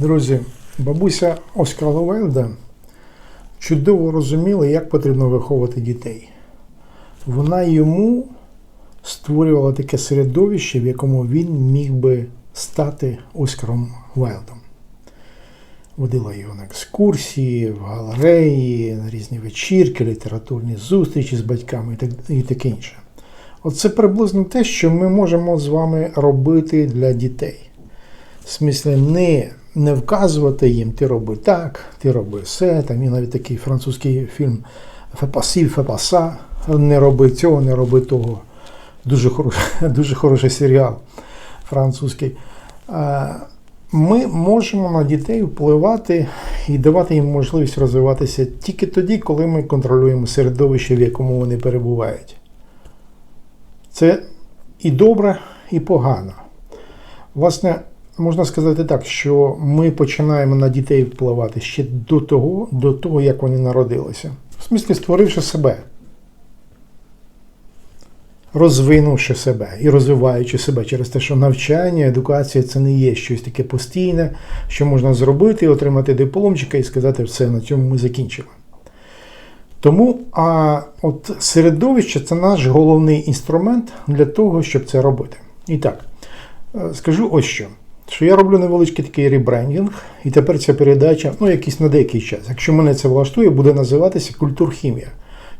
Друзі, бабуся Оскара Ловельда чудово розуміла, як потрібно виховувати дітей. Вона йому створювала таке середовище, в якому він міг би стати Оскаром Вайлдом. Водила його на екскурсії, в галереї, на різні вечірки, літературні зустрічі з батьками і таке інше. Оце приблизно те, що ми можемо з вами робити для дітей. В смислі, не, не вказувати їм, ти роби так, ти роби все. Там є навіть такий французький фільм Фепасів, Фепаса, не роби цього, не роби того. Дуже хороший, дуже хороший серіал французький. Ми можемо на дітей впливати і давати їм можливість розвиватися тільки тоді, коли ми контролюємо середовище, в якому вони перебувають. Це і добре, і погано. Власне, можна сказати так, що ми починаємо на дітей впливати ще до того, до того як вони народилися. В смислі, створивши себе, розвинувши себе і розвиваючи себе через те, що навчання, едукація це не є щось таке постійне, що можна зробити, отримати дипломчика і сказати, все, на цьому ми закінчили. Тому а от середовище це наш головний інструмент для того, щоб це робити. І так, е, скажу ось що. Що я роблю невеличкий такий ребрендінг, і тепер ця передача, ну якийсь на деякий час, якщо мене це влаштує, буде називатися культурхімія.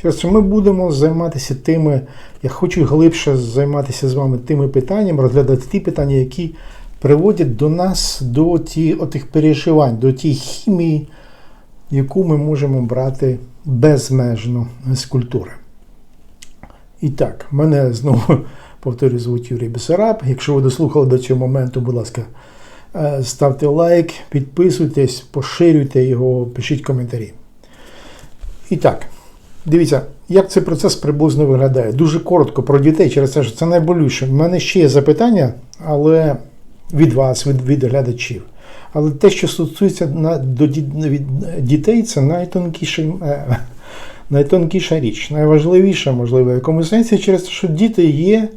Через це ми будемо займатися тими, я хочу глибше займатися з вами тими питаннями, розглядати ті питання, які приводять до нас до ті, отих переживань, до тієї хімії, яку ми можемо брати безмежно з культури. І так, мене знову повторюю, звуть Юрій Бесараб. Якщо ви дослухали до цього моменту, будь ласка, е, ставте лайк, підписуйтесь, поширюйте його, пишіть коментарі. І так, дивіться, як цей процес приблизно виглядає. Дуже коротко про дітей, через те, що це найболюче. У мене ще є запитання, але від вас, від, від глядачів. Але те, що стосується на, до дітей, це найтонкіший, е, найтонкіша річ, найважливіша, можливо, в якомусь сенсі, через те, що діти є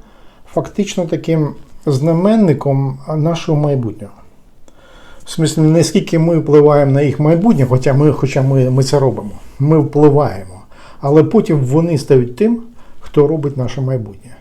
фактично таким знаменником нашого майбутнього. В смислі, не скільки ми впливаємо на їх майбутнє, хоча ми, хоча ми, ми це робимо, ми впливаємо. Але потім вони стають тим, хто робить наше майбутнє.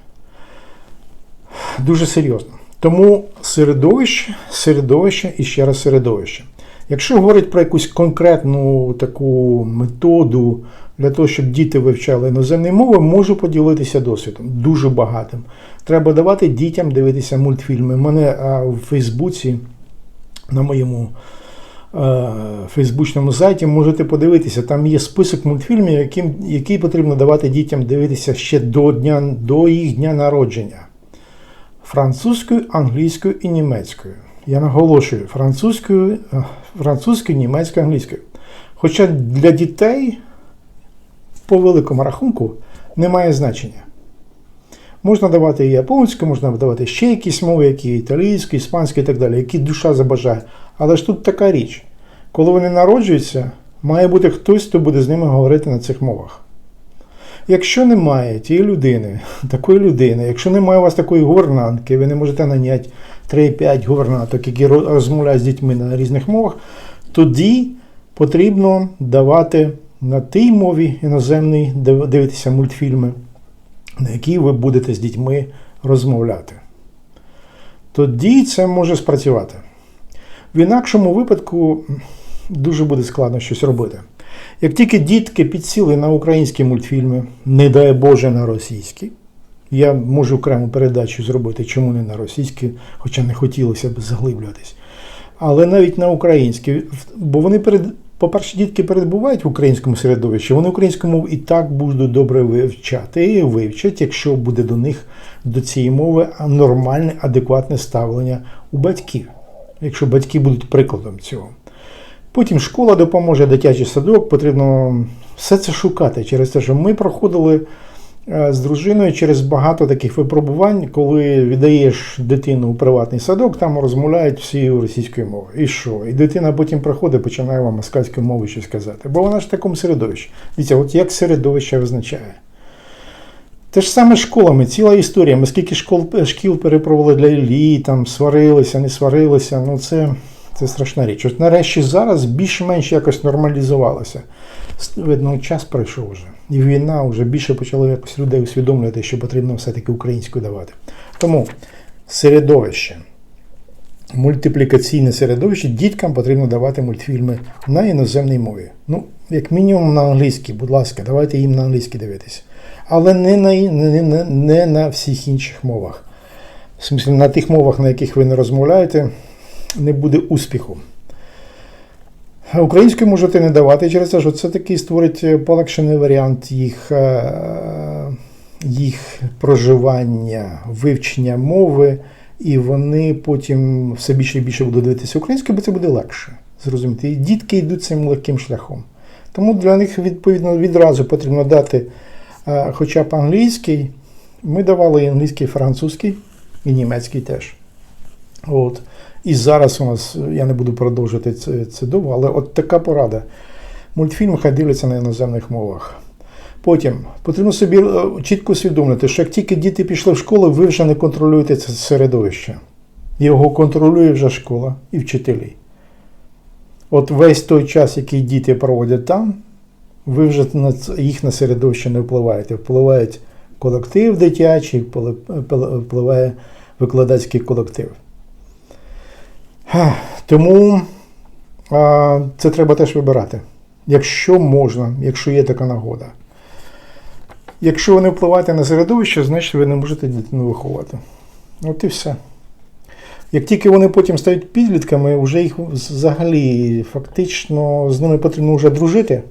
Дуже серйозно. Тому середовище, середовище і ще раз середовище. Якщо говорить про якусь конкретну таку методу для того, щоб діти вивчали іноземні мови, можу поділитися досвідом. Дуже багатим. Треба давати дітям дивитися мультфільми. У мене в Фейсбуці, на моєму е, фейсбучному сайті можете подивитися. Там є список мультфільмів, яким, які потрібно давати дітям дивитися ще до, дня, до їх дня народження французькою, англійською і німецькою. Я наголошую французькою, французькою, німецькою, англійською. Хоча для дітей, по великому рахунку, немає значення. Можна давати і японську, можна давати ще якісь мови, які італійську, іспанську і так далі, які душа забажає. Але ж тут така річ. Коли вони народжуються, має бути хтось, хто буде з ними говорити на цих мовах. Якщо немає тієї людини, такої людини, якщо немає у вас такої гувернантки, ви не можете наняти 3-5 гувернанток, які розмовляють з дітьми на різних мовах, тоді потрібно давати на тій мові іноземній дивитися мультфільми, на які ви будете з дітьми розмовляти. Тоді це може спрацювати. В інакшому випадку дуже буде складно щось робити. Як тільки дітки підсіли на українські мультфільми, не дай Боже на російські, я можу окрему передачу зробити, чому не на російські, хоча не хотілося б заглиблюватись. Але навіть на українські, бо вони перед, по-перше, дітки перебувають в українському середовищі, вони українську мову і так будуть добре вивчати і вивчать, якщо буде до них до цієї мови нормальне, адекватне ставлення у батьків, якщо батьки будуть прикладом цього. Потім школа допоможе, дитячий садок, потрібно все це шукати через те, що ми проходили з дружиною через багато таких випробувань, коли віддаєш дитину у приватний садок, там розмовляють всі російською мовою. І що? І дитина потім приходить, починає вам москальською мовою щось казати. Бо вона ж в такому середовищі. Дивіться, от як середовище визначає. Те ж саме з школами, ціла історія. Ми скільки школ, шкіл перепробували для Іллі, там сварилися, не сварилися. Ну це, Це страшна річ. От нарешті зараз більш-менш якось нормалізувалося. Видно, час пройшов вже. І війна вже більше почало якось людей усвідомлювати, що потрібно все-таки українську давати. Тому середовище. Мультиплікаційне середовище діткам потрібно давати мультфільми на іноземній мові. Ну, як мінімум на англійській, будь ласка, давайте їм на англійській дивитися. Але не на, не, не, не на всіх інших мовах. В смислі, на тих мовах, на яких ви не розмовляєте, не буде успіху. Українською можете не давати через те, що це такий створить е, полегшений варіант їх, е, їх проживання, вивчення мови, і вони потім все більше і більше будуть дивитися українською, бо це буде легше. Зрозуміти. І дітки йдуть цим легким шляхом. Тому для них відповідно відразу потрібно дати е, хоча б англійський. Ми давали англійський, французький, і німецький теж. От. І зараз у нас, я не буду продовжувати це, це довго, але от така порада. Мультфільм хай дивляться на іноземних мовах. Потім потрібно собі е, чітко усвідомити, що як тільки діти пішли в школу, ви вже не контролюєте це середовище. Його контролює вже школа і вчителі. От весь той час, який діти проводять там, ви вже на їх на середовище не впливаєте. Впливають колектив дитячий, впли- впли- впливає викладацький колектив. Тому а, це треба теж вибирати. Якщо можна, якщо є така нагода. Якщо ви не впливаєте на середовище, значить ви не можете дитину виховати. От і все. Як тільки вони потім стають підлітками, вже їх взагалі фактично з ними потрібно вже дружити.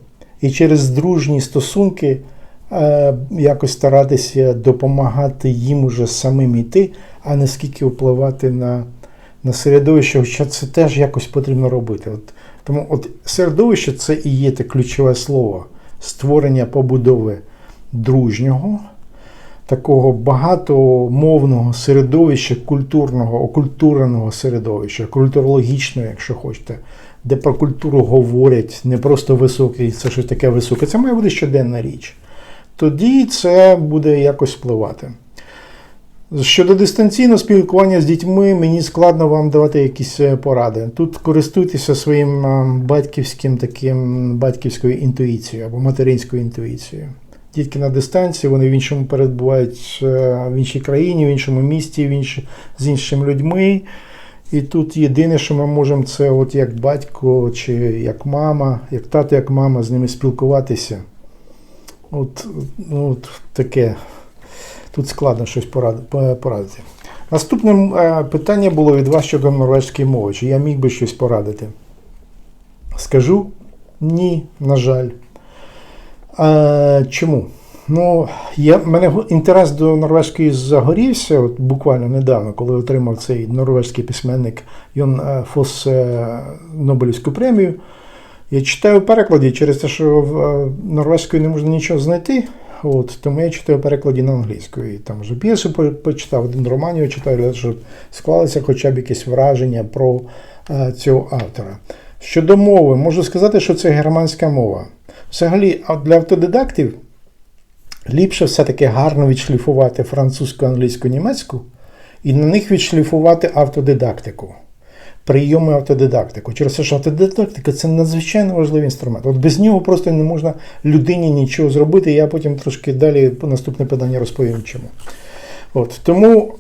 І через дружні стосунки е, якось старатися допомагати їм уже самим йти, а не скільки впливати на, на середовище, хоча це теж якось потрібно робити. От, тому от середовище це і є те ключове слово створення побудови дружнього, такого багатомовного середовища, культурного, окультуреного середовища, культурологічного, якщо хочете, де про культуру говорять не просто високий, це щось таке високе, це має бути щоденна річ. Тоді це буде якось впливати. Щодо дистанційного спілкування з дітьми, мені складно вам давати якісь е, поради. Тут користуйтеся своїм е, батьківським таким батьківською інтуїцією або материнською інтуїцією. Дітки на дистанції, вони в іншому перебувають е, в іншій країні, в іншому місті, в інші, з іншими людьми. І тут єдине, що ми можемо, це от як батько чи як мама, як тато, як мама, з ними спілкуватися. От, от таке. Тут складно щось порадити. Наступне питання було від вас щодо норвезької мови. Чи я міг би щось порадити? Скажу ні, на жаль. Е, чому? Ну, я, мене інтерес до норвезької загорівся от буквально недавно, коли отримав цей норвезький письменник Йон е, Фос е, Нобелівську премію. Я читаю в перекладі через те, що в норвезькою не можна нічого знайти. От, тому я читаю перекладі на англійську. І там вже п'єсу почитав, один романів читаю, щоб склалися хоча б якісь враження про е, цього автора. Щодо мови, можу сказати, що це германська мова. Взагалі, для автодидактів ліпше все-таки гарно відшліфувати французьку, англійську, німецьку і на них відшліфувати автодидактику. Прийоми автодидактику. Через те, що автодидактика це надзвичайно важливий інструмент. От без нього просто не можна людині нічого зробити. Я потім трошки далі наступне питання розповім чому. От, тому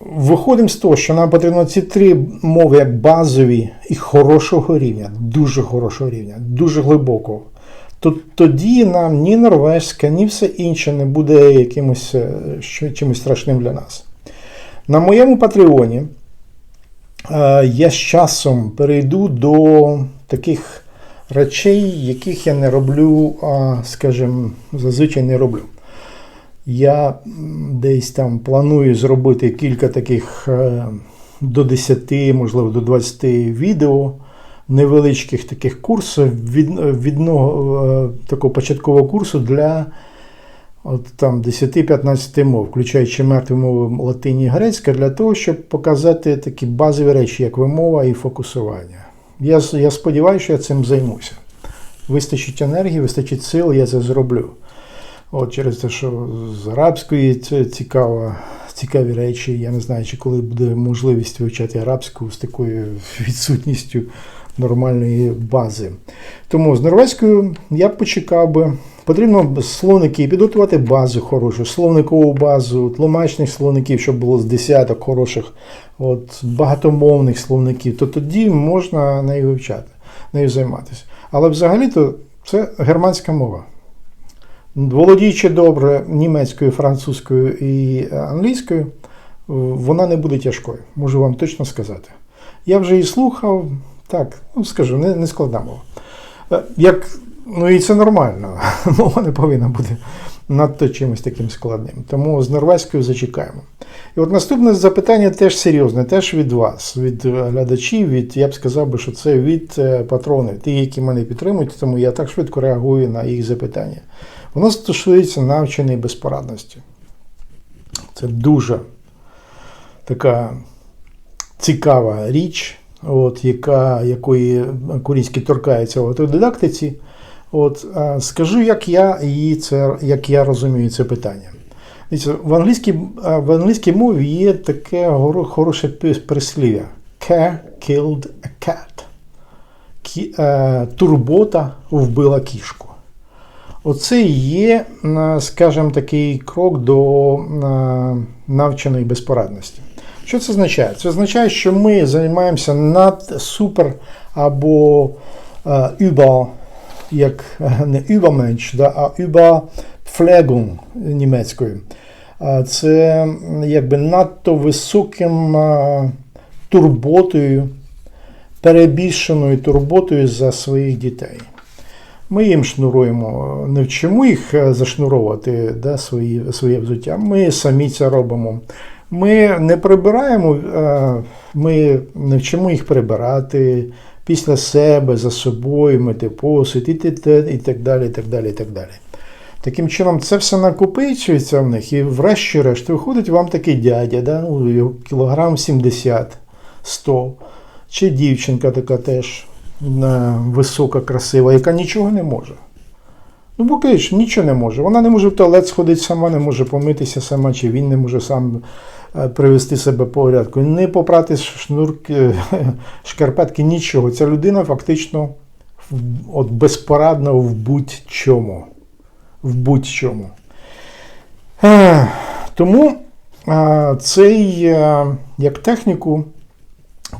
виходимо з того, що нам потрібно ці три мови як базові і хорошого рівня, дуже хорошого рівня, дуже глибокого. То тоді нам ні норвезька, ні все інше не буде якимось е, чимось страшним для нас. На моєму Патреоні я з часом перейду до таких речей, яких я не роблю, скажімо, зазвичай не роблю. Я десь там планую зробити кілька таких е, до 10, можливо, до 20 відео невеличких таких курсів від, відного е, такого початкового курсу для от там 10-15 мов, включаючи мертві мови латині і грецька, для того, щоб показати такі базові речі, як вимова і фокусування. Я, я сподіваюся, що я цим займуся. Вистачить енергії, вистачить сил, я це зроблю. От через те, що з арабської це цікава, цікаві речі. Я не знаю, чи коли буде можливість вивчати арабську з такою відсутністю нормальної бази. Тому з норвезькою я почекав би. Потрібно словники підготувати базу хорошу, словникову базу, тлумачних словників, щоб було з десяток хороших, от, багатомовних словників, то тоді можна нею вивчати, нею займатися. Але взагалі-то це германська мова. Володіючи добре німецькою, французькою і англійською, вона не буде тяжкою, можу вам точно сказати. Я вже її слухав, так, ну скажу, не, не складна мова. Е, Як, ну і це нормально, мова не повинна бути надто чимось таким складним. Тому з норвезькою зачекаємо. І от наступне запитання теж серйозне, теж від вас, від глядачів, від, я б сказав би, що це від е, патронів, ті, які мене підтримують, тому я так швидко реагую на їх запитання. Воно стосується навчання і безпорадності. Це дуже така цікава річ, от, яка, якої Курінський торкається в автодидактиці. От, скажу, як я її це, як я розумію це питання. В англійській, в англійській мові є таке хороше прислів'я. Care killed a cat. Е, Турбота вбила кішку. Оце є, е, скажімо, такий крок до е, навченої безпорадності. Що це означає? Це означає, що ми займаємося над супер або е, über, як е, не übermensch, да, а überpflegung німецькою. Це якби надто високим е, турботою, перебільшеною турботою за своїх дітей. Ми їм шнуруємо, не вчимо їх е, зашнуровувати да, свої, своє взуття. Ми самі це робимо. Ми не прибираємо, ми не вчимо їх прибирати після себе, за собою, мити посуд і, так далі. і так далі, і так далі. Таким чином, це все накопичується в них, і врешті-решт виходить вам такий дядя, да, ну, кілограм 70, 100, чи дівчинка така теж висока, красива, яка нічого не може. Ну, бо кажеш, нічого не може. Вона не може в туалет сходити сама, не може помитися сама, чи він не може сам е, привести себе по порядку, не попрати шнурки, шкарпетки, нічого. Ця людина фактично от безпорадна в будь-чому. В будь-чому. Тому е, цей е, як техніку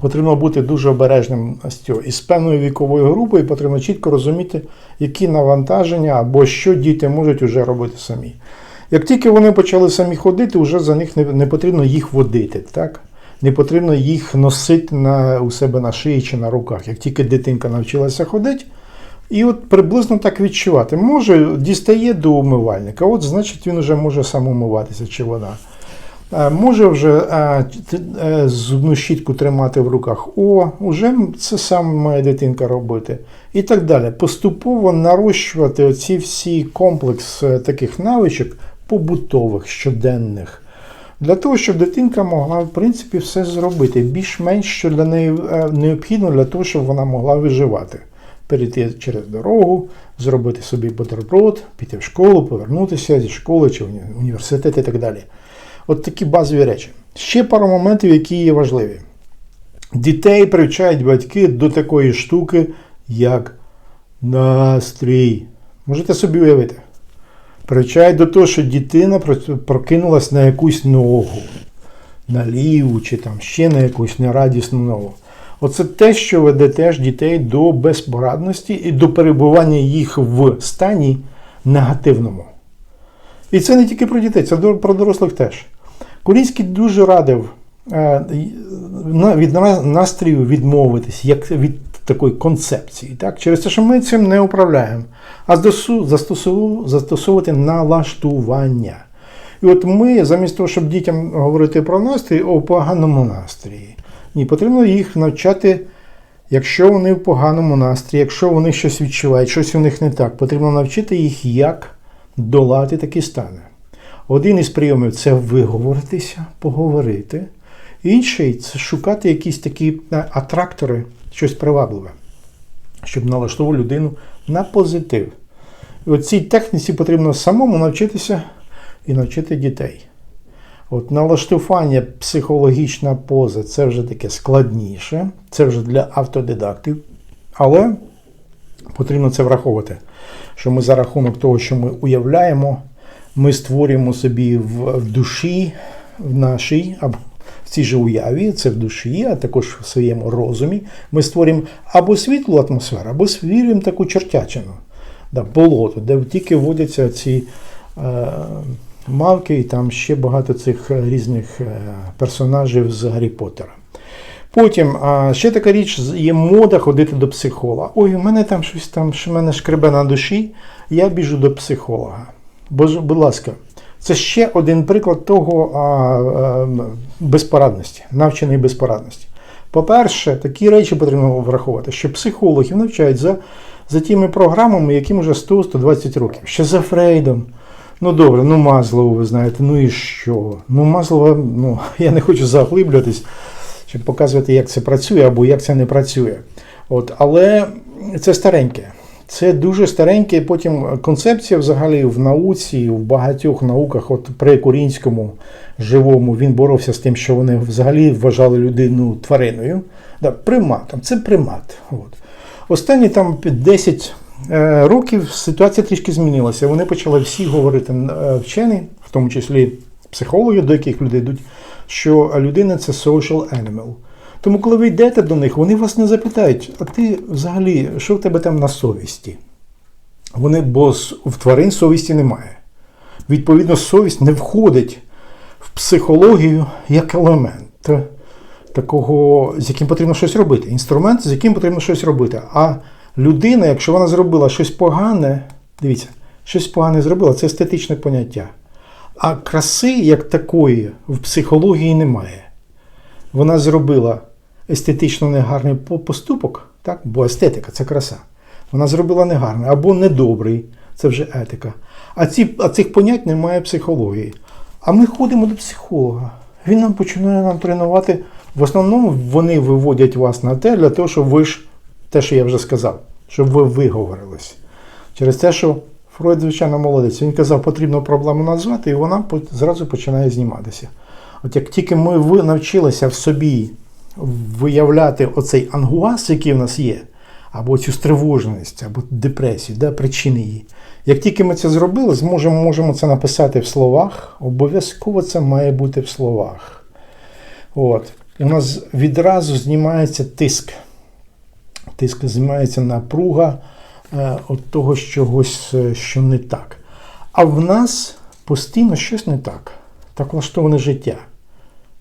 потрібно бути дуже обережним з цього. І з певною віковою групою потрібно чітко розуміти, які навантаження або що діти можуть вже робити самі. Як тільки вони почали самі ходити, вже за них не, не потрібно їх водити. Так? Не потрібно їх носити на, у себе на шиї чи на руках. Як тільки дитинка навчилася ходити, і от приблизно так відчувати. Може, дістає до умивальника, от значить він вже може сам умиватися, чи вона. Е, Може вже е, е, зубну щітку тримати в руках. О, вже це саме має дитинка робити. І так далі. Поступово нарощувати оці всі комплекс таких навичок побутових, щоденних. Для того, щоб дитинка могла, в принципі, все зробити. Більш-менш, що для неї необхідно для того, щоб вона могла виживати. Перейти через дорогу, зробити собі бутерброд, піти в школу, повернутися зі школи чи в університет і так далі. От такі базові речі. Ще пару моментів, які є важливі. Дітей привчають батьки до такої штуки, як настрій. Можете собі уявити. Привчають до того, що дитина про- прокинулась на якусь ногу, на ліву чи там ще на якусь нерадісну ногу. Оце те, що веде теж дітей до безпорадності і до перебування їх в стані негативному. І це не тільки про дітей, це про дорослих теж. Курінський дуже радив е, від настрію відмовитись, як від такої концепції. Так? Через те, що ми цим не управляємо, а застосовувати налаштування. І от ми, замість того, щоб дітям говорити про настрій, о поганому настрії. Ні, потрібно їх навчати, якщо вони в поганому настрої, якщо вони щось відчувають, щось у них не так, потрібно навчити їх, як долати такі стани. Один із прийомів це виговоритися, поговорити. Інший це шукати якісь такі е, атрактори, щось привабливе, щоб налаштовувати людину на позитив. І от цій техніці потрібно самому навчитися і навчити дітей. От налаштування психологічна поза це вже таке складніше, це вже для автодидактів. Але потрібно це враховувати, що ми за рахунок того, що ми уявляємо, ми створюємо собі в, в душі, в нашій, або в цій же уяві, це в душі, а також в своєму розумі, ми створюємо або світлу атмосферу, або створюємо таку чертячину, да, болото, де тільки вводяться ці е, мавки, і там ще багато цих е, різних е, персонажів з Гаррі Поттера. Потім ще така річ, є мода ходити до психолога. Ой, у мене там щось там, що в мене шкребе на душі, я біжу до психолога. Будь ласка, це ще один приклад того а, а, безпорадності, навченої безпорадності. По-перше, такі речі потрібно враховувати, що психологів навчають за, за тими програмами, яким вже 100-120 років. Ще за Фрейдом. Ну добре, ну Мазлову, ви знаєте, ну і що? Ну, Мазлова, ну, я не хочу заглиблюватись щоб показувати, як це працює або як це не працює. От, Але це стареньке. Це дуже стареньке, потім концепція взагалі в науці, в багатьох науках, от при Курінському живому, він боровся з тим, що вони взагалі вважали людину твариною. Да, Приматом, це примат. От. Останні там 10 е, років ситуація трішки змінилася. Вони почали всі говорити е, вчені, в тому числі психологи, до яких люди йдуть, що людина це social animal. Тому, коли ви йдете до них, вони вас не запитають, а ти взагалі, що в тебе там на совісті? Вони, бо в тварин совісті немає. Відповідно, совість не входить в психологію як елемент такого, з яким потрібно щось робити. Інструмент, з яким потрібно щось робити. А людина, якщо вона зробила щось погане, дивіться, щось погане зробила, це естетичне поняття. А краси, як такої, в психології немає. Вона зробила естетично негарний поступок, так? бо естетика це краса. Вона зробила негарний або недобрий, це вже етика. А ці, а цих понять немає психології. А ми ходимо до психолога. Він нам починає нам тренувати. В основному вони виводять вас на те, для того, щоб ви ж, те, що я вже сказав, щоб ви виговорились. Через те, що Фройд, звичайно, молодець. Він казав, потрібно проблему назвати, і вона зразу починає зніматися. От як тільки ми навчилися в собі виявляти оцей ангуаз, який в нас є, або цю стривоженість, або депресію, да, причини її. Як тільки ми це зробили, зможемо можемо це написати в словах. Обов'язково це має бути в словах. От. У нас відразу знімається тиск. Тиск знімається напруга. Е, от того чогось, е, що не так. А в нас постійно щось не так. Так влаштоване життя.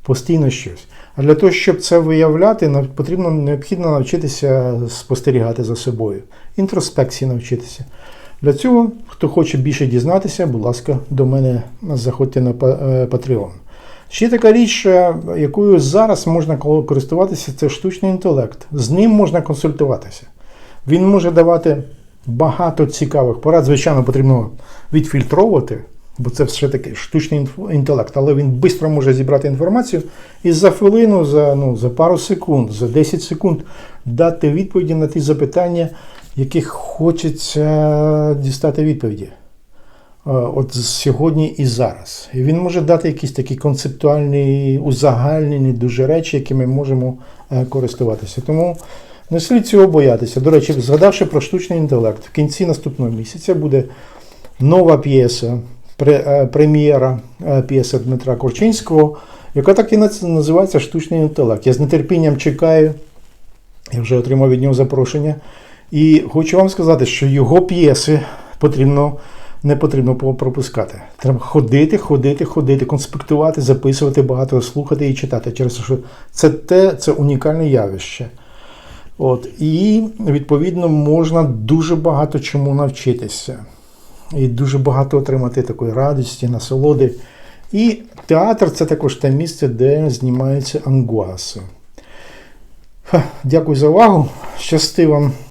Постійно щось. А для того, щоб це виявляти, потрібно необхідно навчитися спостерігати за собою, інтроспекції навчитися. Для цього, хто хоче більше дізнатися, будь ласка, до мене заходьте на е, Patreon. Ще така річ, якою зараз можна користуватися, це штучний інтелект. З ним можна консультуватися. Він може давати багато цікавих порад. Звичайно, потрібно відфільтровувати, бо це все таки штучний інтелект, але він швидко може зібрати інформацію і за хвилину, за ну, за пару секунд, за 10 секунд дати відповіді на ті запитання, яких хочеться дістати відповіді. От сьогодні і зараз. І він може дати якісь такі концептуальні, узагальнені дуже речі, якими ми можемо е, користуватися. Тому не слід цього боятися. До речі, згадавши про штучний інтелект, в кінці наступного місяця буде нова п'єса, е, прем'єра е, п'єси Дмитра Корчинського, яка так і називається Штучний інтелект. Я з нетерпінням чекаю, я вже отримав від нього запрошення. І хочу вам сказати, що його п'єси потрібно. Не потрібно пропускати. Треба ходити, ходити, ходити, конспектувати, записувати багато, слухати і читати. Через що це те, це унікальне явище. От, І, відповідно, можна дуже багато чому навчитися. І дуже багато отримати такої радості, насолоди. І театр це також те місце, де знімаються ангуаси. Дякую за увагу. Щасти вам